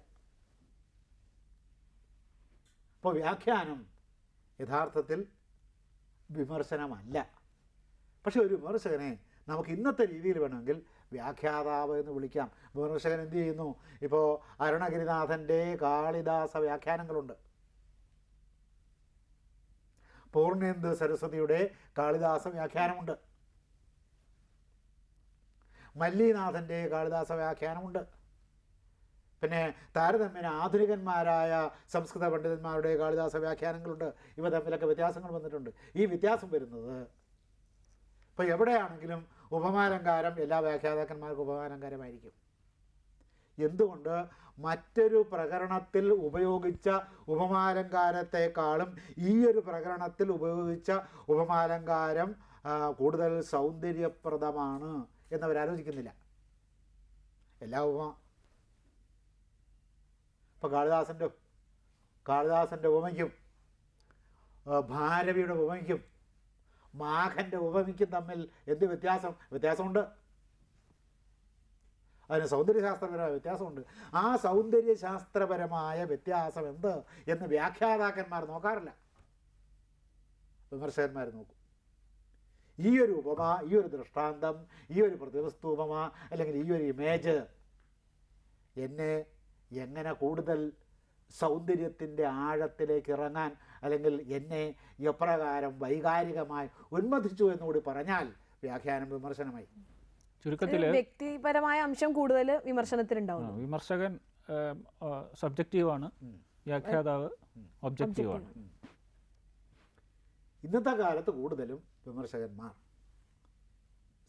അപ്പോൾ വ്യാഖ്യാനം യഥാർത്ഥത്തിൽ വിമർശനമല്ല. പക്ഷെ ഒരു വിമർശകനെ നമുക്ക് ഇന്നത്തെ രീതിയിൽ വേണമെങ്കിൽ വ്യാഖ്യാതാവ് എന്ന് വിളിക്കാം. വിമർശകൻ എന്ത് ചെയ്യുന്നു? ഇപ്പോൾ അരുണഗിരിനാഥന്റെ കാളിദാസ വ്യാഖ്യാനങ്ങളുണ്ട്. പൂർണേന്ദു സരസ്വതിയുടെ കാളിദാസ വ്യാഖ്യാനമുണ്ട്. മല്ലിനാഥന്റെ കാളിദാസ വ്യാഖ്യാനമുണ്ട്. പിന്നെ താരതമ്യേന ആധുനികന്മാരായ സംസ്കൃത പണ്ഡിതന്മാരുടെ കാളിദാസ വ്യാഖ്യാനങ്ങളുണ്ട്. ഇവ തമ്മിലൊക്കെ വ്യത്യാസങ്ങൾ വന്നിട്ടുണ്ട്. ഈ വ്യത്യാസം വരുന്നത് ഇപ്പോൾ എവിടെയാണെങ്കിലും ഉപമാലങ്കാരം എല്ലാ വ്യാഖ്യാതാക്കന്മാർക്കും ഉപമാലങ്കാരമായിരിക്കും. എന്തുകൊണ്ട് മറ്റൊരു പ്രകരണത്തിൽ ഉപയോഗിച്ച ഉപമാലങ്കാരത്തെക്കാളും ഈ ഒരു പ്രകരണത്തിൽ ഉപയോഗിച്ച ഉപമാലങ്കാരം കൂടുതൽ സൗന്ദര്യപ്രദമാണ്? എന്നവരാലോചിക്കുന്നില്ല. എല്ലാ ഉപമ ഇപ്പോൾ കാളിദാസന്റെ കാളിദാസന്റെ ഉപമയ്ക്കും ഭാരവിയുടെ ഉപമയ്ക്കും മാഘന്റെ ഉപമയ്ക്കും തമ്മിൽ എന്ത് വ്യത്യാസം? വ്യത്യാസമുണ്ട്. അതിന് സൗന്ദര്യശാസ്ത്രപരമായ വ്യത്യാസമുണ്ട്. ആ സൗന്ദര്യശാസ്ത്രപരമായ വ്യത്യാസം എന്ത് എന്ന് വ്യാഖ്യാതാക്കന്മാർ നോക്കാറില്ല. വിമർശകന്മാർ നോക്കും. ഈ ഒരു ഉപമ ഈ ഒരു ദൃഷ്ടാന്തം ഈ ഒരു പ്രതിവസ്തു ഉപമ അല്ലെങ്കിൽ ഈ ഒരു ഇമേജ് എന്നെ എങ്ങനെ കൂടുതൽ സൗന്ദര്യത്തിന്റെ ആഴത്തിലേക്ക് ഇറങ്ങാൻ അല്ലെങ്കിൽ എന്നെ എപ്രകാരം വൈകാരികമായി ഉന്മതിച്ചു എന്നുകൂടി പറഞ്ഞാൽ വ്യാഖ്യാനം വിമർശനമായി. ചുരുക്കത്തിൽ വ്യക്തിപരമായ അംശം കൂടുതൽ വിമർശനത്തിലുണ്ടാവും വിമർശകൻ സബ്ജക്റ്റീവാണ്. വ്യാഖ്യാതാവ് ഒബ്ജക്റ്റീവാണ്. ഇന്നത്തെ കാലത്ത് കൂടുതലും വിമർശകന്മാർ.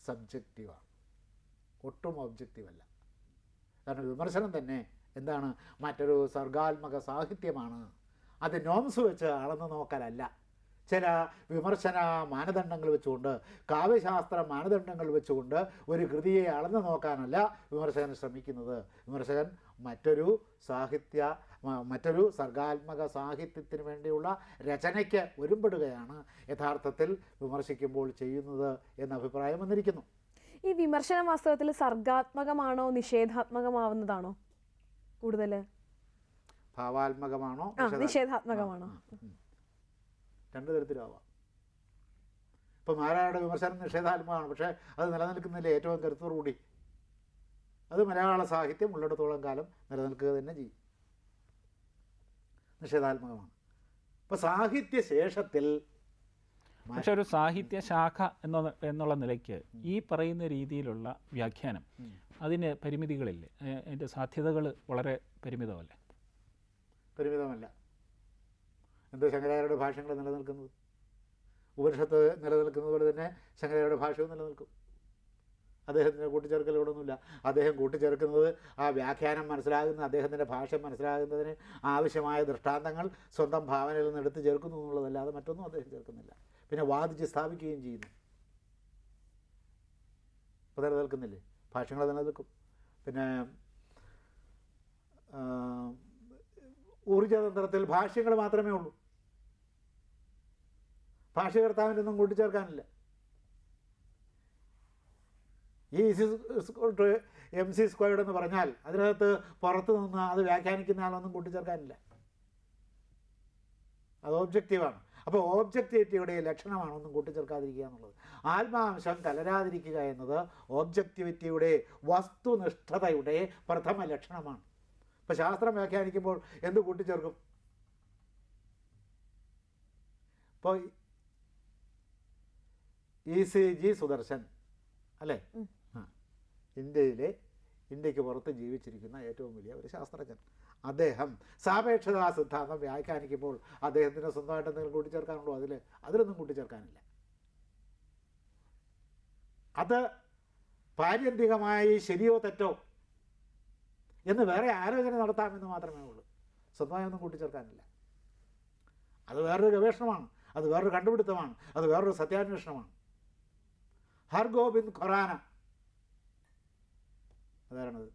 സബ്ജക്റ്റീവാണ് ഒട്ടും അല്ല. കാരണം വിമർശനം തന്നെ എന്താണ് മറ്റൊരു സർഗാത്മക സാഹിത്യമാണ്. അത് നോംസ് വെച്ച് അളന്ന് നോക്കലല്ല. ചില വിമർശന മാനദണ്ഡങ്ങൾ വെച്ചുകൊണ്ട് കാവ്യശാസ്ത്ര മാനദണ്ഡങ്ങൾ വെച്ചുകൊണ്ട് ഒരു കൃതിയെ അളന്ന് നോക്കാനല്ല വിമർശകൻ ശ്രമിക്കുന്നത്. വിമർശകൻ മറ്റൊരു സാഹിത്യ മറ്റൊരു സർഗാത്മക സാഹിത്യത്തിന് വേണ്ടിയുള്ള രചനയ്ക്ക് ഒരുമ്പെടുകയാണ് യഥാർത്ഥത്തിൽ വിമർശിക്കുമ്പോൾ ചെയ്യുന്നത് എന്ന അഭിപ്രായം വന്നിരിക്കുന്നു. ഈ വിമർശനം വാസ്തവത്തിൽ സർഗാത്മകമാണോ നിഷേധാത്മകമാവുന്നതാണോ കൂടുതൽ ഭാവാത്മകമാണോ നിഷേധാത്മകമാണോ? രണ്ടു തരത്തിലാവാം. ഇപ്പം നാരായണ വിമർശനം നിഷേധാത്മകമാണ്? പക്ഷേ അത് നിലനിൽക്കുന്നില്ല ഏറ്റവും കരുത്തോടുകൂടി അത് മലയാള സാഹിത്യം ഉള്ളിടത്തോളം കാലം നിലനിൽക്കുക തന്നെ ചെയ്യും. നിഷേധാത്മകമാണ്. ഇപ്പോൾ സാഹിത്യ ശേഷത്തിൽ പക്ഷെ ഒരു സാഹിത്യ ശാഖ എന്ന എന്നുള്ള നിലയ്ക്ക് ഈ പറയുന്ന രീതിയിലുള്ള വ്യാഖ്യാനം അതിന് പരിമിതികളില്ലേ? അതിന്റെ സാധ്യതകൾ വളരെ പരിമിതമല്ലേ? പരിമിതമല്ല. എന്താ ശങ്കരാചാര്യയുടെ ഭാഷകൾ നിലനിൽക്കുന്നത്. ഉപനിഷത്ത് നിലനിൽക്കുന്നത് പോലെ തന്നെ ശങ്കരാചാര്യയുടെ ഭാഷയും നിലനിൽക്കും. അദ്ദേഹത്തിന്റെ കൂട്ടിച്ചേർക്കലുകളൊന്നുമില്ല അദ്ദേഹം കൂട്ടിച്ചേർക്കുന്നത് ആ വ്യാഖ്യാനം മനസ്സിലാകുന്ന അദ്ദേഹത്തിന്റെ ഭാഷ മനസ്സിലാകുന്നതിന് ആവശ്യമായ ദൃഷ്ടാന്തങ്ങൾ സ്വന്തം ഭാവനയിൽ നിന്ന് എടുത്തു ചേർക്കുന്നു എന്നുള്ളതല്ലാതെ മറ്റൊന്നും അദ്ദേഹം ചേർക്കുന്നില്ല. പിന്നെ വാദിച്ച് സ്ഥാപിക്കുകയും ചെയ്യുന്നു. അപ്പോൾ നിലനിൽക്കുന്നില്ലേ ഭാഷകൾ നിലനിൽക്കും പിന്നെ ഊർജതന്ത്രത്തിൽ ഭാഷ്യങ്ങൾ മാത്രമേ ഉള്ളൂ. ഭാഷ്യകർത്താവിനൊന്നും കൂട്ടിച്ചേർക്കാനില്ല E C to M C squared എന്ന് പറഞ്ഞാൽ അതിനകത്ത് പുറത്ത് നിന്ന് അത് വ്യാഖ്യാനിക്കുന്ന ആളൊന്നും കൂട്ടിച്ചേർക്കാനില്ല. അത് ഓബ്ജക്റ്റീവാണ് അപ്പോൾ ഓബ്ജക്റ്റിവിറ്റിയുടെ ലക്ഷണമാണ് ഒന്നും കൂട്ടിച്ചേർക്കാതിരിക്കുക എന്നുള്ളത്. ആത്മാംശം കലരാതിരിക്കുക എന്നത് ഓബ്ജക്റ്റിവിറ്റിയുടെ വസ്തുനിഷ്ഠതയുടെ പ്രഥമ ലക്ഷണമാണ്. ഇപ്പോൾ ശാസ്ത്രം വ്യാഖ്യാനിക്കുമ്പോൾ എന്ത് കൂട്ടിച്ചേർക്കും? ഇപ്പോൾ ഇ സി ജി സുദർശൻ അല്ലേ? ഇന്ത്യയിലെ ഇന്ത്യയ്ക്ക് പുറത്ത് ജീവിച്ചിരിക്കുന്ന ഏറ്റവും വലിയ ഒരു ശാസ്ത്രജ്ഞൻ. അദ്ദേഹം സാപേക്ഷതാ സിദ്ധാന്തം വ്യാഖ്യാനിക്കുമ്പോൾ അദ്ദേഹത്തിന് സ്വന്തമായിട്ട് എന്തെങ്കിലും കൂട്ടിച്ചേർക്കാനുള്ളൂ അതിൽ? അതിലൊന്നും കൂട്ടിച്ചേർക്കാനില്ല. അത് പാര്യന്തികമായി ശരിയോ തെറ്റോ എന്ന് വേറെ ആലോചന നടത്താമെന്ന് മാത്രമേ ഉള്ളൂ. സ്വന്തമായി ഒന്നും കൂട്ടിച്ചേർക്കാനില്ല. അത് വേറൊരു ഗവേഷണമാണ്. അത് വേറൊരു കണ്ടുപിടുത്തമാണ്. അത് വേറൊരു സത്യാന്വേഷണമാണ്. ഹർഗോബിന്ദ് ഖൊറാന. അതാരണത്?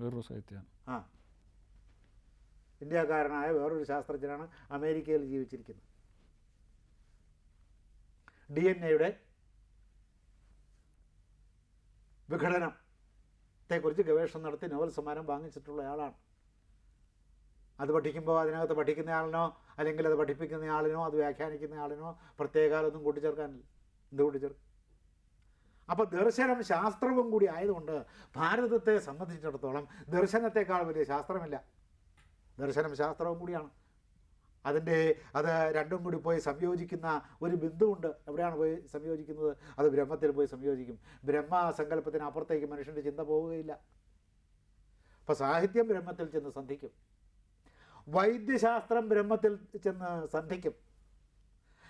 വേറൊരു സാഹിത്യമാണ് ആ. ഇന്ത്യക്കാരനായ വേറൊരു ശാസ്ത്രജ്ഞനാണ് അമേരിക്കയിൽ ജീവിച്ചിരിക്കുന്നത് ഡി എൻ എയുടെ വിഘടനത്തെക്കുറിച്ച് ഗവേഷണം നടത്തി നോവൽ സമ്മാനം വാങ്ങിച്ചിട്ടുള്ള ആളാണ്. അത് പഠിക്കുമ്പോൾ അതിനകത്ത് പഠിക്കുന്ന ആളിനോ അല്ലെങ്കിൽ അത് പഠിപ്പിക്കുന്ന ആളിനോ അത് വ്യാഖ്യാനിക്കുന്ന ആളിനോ പ്രത്യേകാലൊന്നും കൂട്ടിച്ചേർക്കാനില്ല. എന്ത് കൂട്ടിച്ചേർക്കും? അപ്പോൾ ദർശനം ശാസ്ത്രവും കൂടി ആയതുകൊണ്ട് ഭാരതത്തെ സംബന്ധിച്ചിടത്തോളം ദർശനത്തെക്കാൾ വലിയ ശാസ്ത്രമില്ല. ദർശനം ശാസ്ത്രവും കൂടിയാണ്. അതിന്റെ അത് രണ്ടും കൂടി പോയി സംയോജിക്കുന്ന ഒരു ബിന്ദുവുണ്ട്. എവിടെയാണ് പോയി സംയോജിക്കുന്നത്? അത് ബ്രഹ്മത്തിൽ പോയി സംയോജിക്കും. ബ്രഹ്മസങ്കല്പത്തിന് അപ്പുറത്തേക്ക് മനുഷ്യന്റെ ചിന്ത പോവുകയില്ല. അപ്പോൾ സാഹിത്യം ബ്രഹ്മത്തിൽ ചെന്ന് സന്ധിക്കും. വൈദ്യശാസ്ത്രം ബ്രഹ്മത്തിൽ ചെന്ന് സന്ധിക്കും.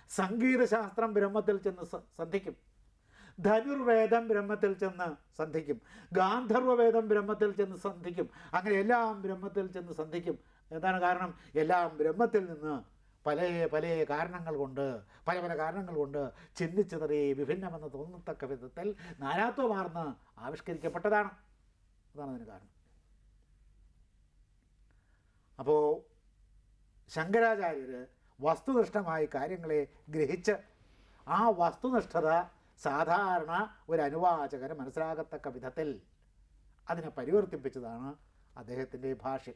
സംഗീതശാസ്ത്രം ബ്രഹ്മത്തിൽ ചെന്ന് സന്ധിക്കും. ധനുർവേദം ബ്രഹ്മത്തിൽ ചെന്ന് സന്ധിക്കും. ഗാന്ധർവവേദം ബ്രഹ്മത്തിൽ ചെന്ന് സന്ധിക്കും. അങ്ങനെ എല്ലാം ബ്രഹ്മത്തിൽ ചെന്ന് സന്ധിക്കും. എന്താണ് കാരണം? എല്ലാം ബ്രഹ്മത്തിൽ നിന്ന് പല പല കാരണങ്ങൾ കൊണ്ട് പല പല കാരണങ്ങൾ കൊണ്ട് ചിന്തിച്ചിതറി വിഭിന്നമെന്ന് തോന്നത്തക്ക വിധത്തിൽ നാനാത്വമാർന്ന് ആവിഷ്കരിക്കപ്പെട്ടതാണ്. അതാണ് അതിന് കാരണം. അപ്പോൾ ശങ്കരാചാര്യർ വസ്തുനിഷ്ഠമായി കാര്യങ്ങളെ ഗ്രഹിച്ച് ആ വസ്തുനിഷ്ഠത സാധാരണ ഒരു അനുവാചകന് മനസ്സിലാകത്തക്ക വിധത്തിൽ അതിനെ പരിവർത്തിപ്പിച്ചതാണ് അദ്ദേഹത്തിന്റെ ഭാഷ.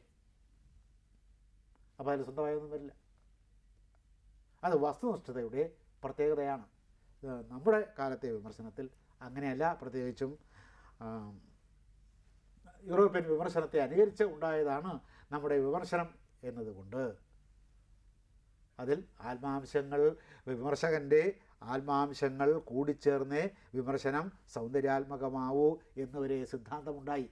അപ്പോൾ അതിൽ സ്വന്തമായൊന്നും വരില്ല. അത് വസ്തുനിഷ്ഠതയുടെ പ്രത്യേകതയാണ്. നമ്മുടെ കാലത്തെ വിമർശനത്തിൽ അങ്ങനെയല്ല. പ്രത്യേകിച്ചും യൂറോപ്യൻ വിമർശനത്തെ അനുകരിച്ച് ഉണ്ടായതാണ് നമ്മുടെ വിമർശനം എന്നതുകൊണ്ട്. അതിൽ ആത്മാംശങ്ങൾ വിമർശകന്റെ ആത്മാംശങ്ങൾ കൂടിച്ചേർന്നേ വിമർശനം സൗന്ദര്യാത്മകമാവൂ എന്നൊരു സിദ്ധാന്തമുണ്ടായി.